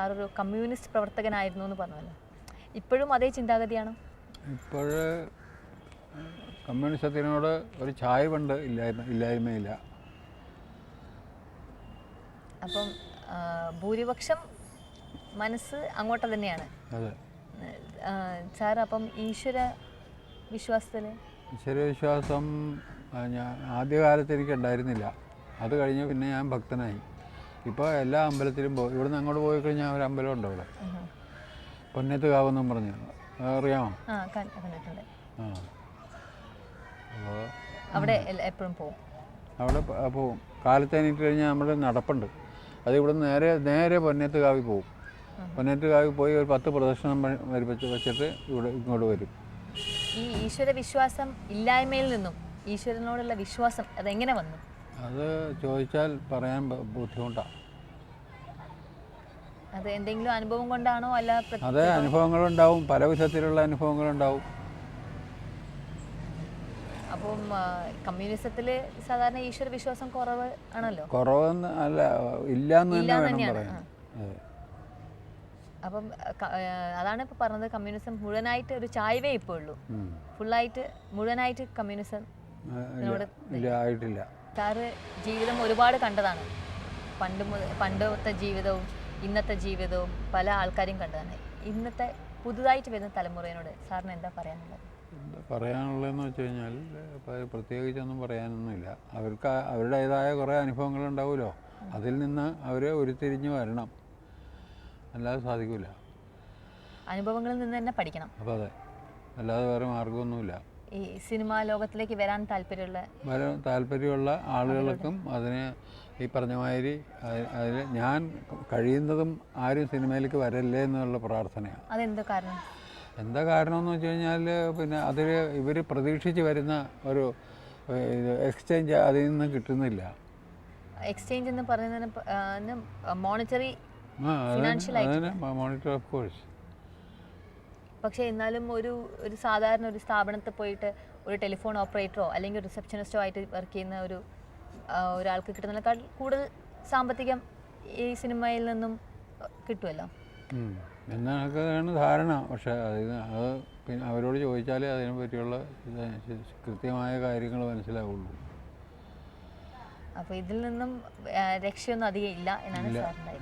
സാറൊരു communist പ്രവർത്തകനായിരുന്നു എന്ന് പറഞ്ഞല്ലോ. ഇപ്പോഴും അതേ ചിന്താഗതിയാണ്? ഇപ്പോൾ കമ്മ്യൂണിസത്തിനോട് ഒരു ചായ്വുണ്ട് ഇല്ലായ്മ ഇല്ലായ്മയില്ല. അപ്പം ഭൂരിപക്ഷം മനസ്സ് അങ്ങോട്ട് തന്നെയാണ്. സാർ അപ്പം ഈശ്വര വിശ്വാസത്തിൽ ഈശ്വര വിശ്വാസം ഞാൻ ആദ്യകാലത്ത് എനിക്ക് ഉണ്ടായിരുന്നില്ല അത് കഴിഞ്ഞ് പിന്നെ ഞാൻ ഭക്തനായി. ഇപ്പോൾ എല്ലാ അമ്പലത്തിലും പോയി ഇവിടുന്ന് അങ്ങോട്ട് പോയി കഴിഞ്ഞാൽ ഒരു അമ്പലം ഉണ്ട് അവിടെ പൊന്നത്ത് കാവെന്നും പറഞ്ഞു. അറിയാമോ ആ അപ്പോൾ അവിടെ എപ്പോഴും പോകും അവിടെ പോവും. കാലത്ത് എണീറ്റ് കഴിഞ്ഞാൽ നമ്മുടെ നടപ്പുണ്ട്. അത് ഇവിടെ നേരെ നേരെ പൊന്നത്ത് കാവി പോവും. പൊന്നത്ത് കാവി പോയി ഒരു പത്ത് പ്രദക്ഷിണം വരിപ്പിച്ച് വെച്ചിട്ട് ഇവിടെ ഇങ്ങോട്ട് വരും. ഈ ഈശ്വര വിശ്വാസം ഇല്ലായ്മയിൽ നിന്നും ഈശ്വരനോടുള്ള വിശ്വാസം അതെങ്ങനെ വന്നു? അത് ചോദിച്ചാൽ പറയാൻ ബുദ്ധിമുട്ടാണ് അത് എന്തെങ്കിലും അനുഭവം കൊണ്ടാണോ? അല്ല അതെ അനുഭവങ്ങളുണ്ടാവും. പല വിധത്തിലുള്ള അനുഭവങ്ങളുണ്ടാവും. അപ്പം കമ്മ്യൂണിസത്തിൽ സാധാരണ ഈശ്വര വിശ്വാസം കുറവ് ആണല്ലോ? കുറവെന്ന് അല്ല ഇല്ല എന്ന് തന്നെ വേണം പറയാൻ. അപ്പം അതാണ് ഇപ്പോൾ പറഞ്ഞത് കമ്മ്യൂണിസം മുഴുവനായിട്ട് ഒരു ചായ്വേ ഇപ്പോൾ ഉള്ളൂ. ഫുള്ളായിട്ട് മുഴുവനായിട്ട് കമ്മ്യൂണിസം ആയിട്ടില്ല. സാറ് ജീവിതം ഒരുപാട് കണ്ടതാണ്. പണ്ട് മുതൽ പണ്ടത്തെ ജീവിതവും ഇന്നത്തെ ജീവിതവും പല ആൾക്കാരും കണ്ടതാണ്. ഇന്നത്തെ പുതുതായിട്ട് വരുന്ന തലമുറയോട് സാറിന് എന്താ പറയാനുള്ളത്? എന്താ പറയാനുള്ളതെന്ന് വെച്ച് കഴിഞ്ഞാൽ പ്രത്യേകിച്ചൊന്നും പറയാനൊന്നുമില്ല. അവർക്ക് അവരുടേതായ കുറേ അനുഭവങ്ങളുണ്ടാവുമല്ലോ അതിൽ നിന്ന് അവർ ഉരുത്തിരിഞ്ഞ് വരണം. അല്ലാതെ സാധിക്കില്ല അനുഭവങ്ങളിൽ നിന്ന് തന്നെ പഠിക്കണം. അപ്പോൾ അതെ. അല്ലാതെ വേറെ മാർഗമൊന്നുമില്ല ഈ സിനിമാ ലോകത്തിലേക്ക് വരാൻ താല്പര്യമുള്ള വരാൻ താല്പര്യമുള്ള ആളുകൾക്കും അതിന് ഈ പറഞ്ഞ മാതിരി അതിൽ ഞാൻ കഴിയുന്നതും ആരും സിനിമയിലേക്ക് വരല്ലേ എന്നുള്ള പ്രാർത്ഥനയാണ്. അതെന്താ കാരണം? എന്താ കാരണം എന്ന് വെച്ച് കഴിഞ്ഞാൽ പിന്നെ അതിൽ ഇവർ പ്രതീക്ഷിച്ച് വരുന്ന ഒരു എക്സ്ചേഞ്ച് അതിൽ നിന്ന് കിട്ടുന്നില്ല. എക്സ്ചേഞ്ച് എന്ന് പറയുന്നതിന് മോണിറ്ററി മോണിറ്റർ ഓഫ് കോഴ്സ് പക്ഷേ എന്നാലും ഒരു ഒരു സാധാരണ ഒരു സ്ഥാപനത്തിൽ പോയിട്ട് ഒരു ടെലിഫോൺ ഓപ്പറേറ്ററോ അല്ലെങ്കിൽ റിസപ്ഷനിസ്റ്റോ ആയിട്ട് വർക്ക് ചെയ്യുന്ന ഒരു ഒരാൾക്ക് കിട്ടുന്നതിനേക്കാൾ കൂടുതൽ സാമ്പത്തികം ഈ സിനിമയിൽ നിന്നും കിട്ടുമല്ലോ എന്നൊക്കെയാണ് ധാരണ. പക്ഷേ അത് അത് പിന്നെ അവരോട് ചോദിച്ചാലേ അതിനെ പറ്റിയുള്ള കൃത്യമായ കാര്യങ്ങൾ മനസ്സിലാവുള്ളൂ. അപ്പോൾ ഇതിൽ നിന്നും രക്ഷയൊന്നും അധികം ഇല്ല എന്നാണ് സാറിന്റെ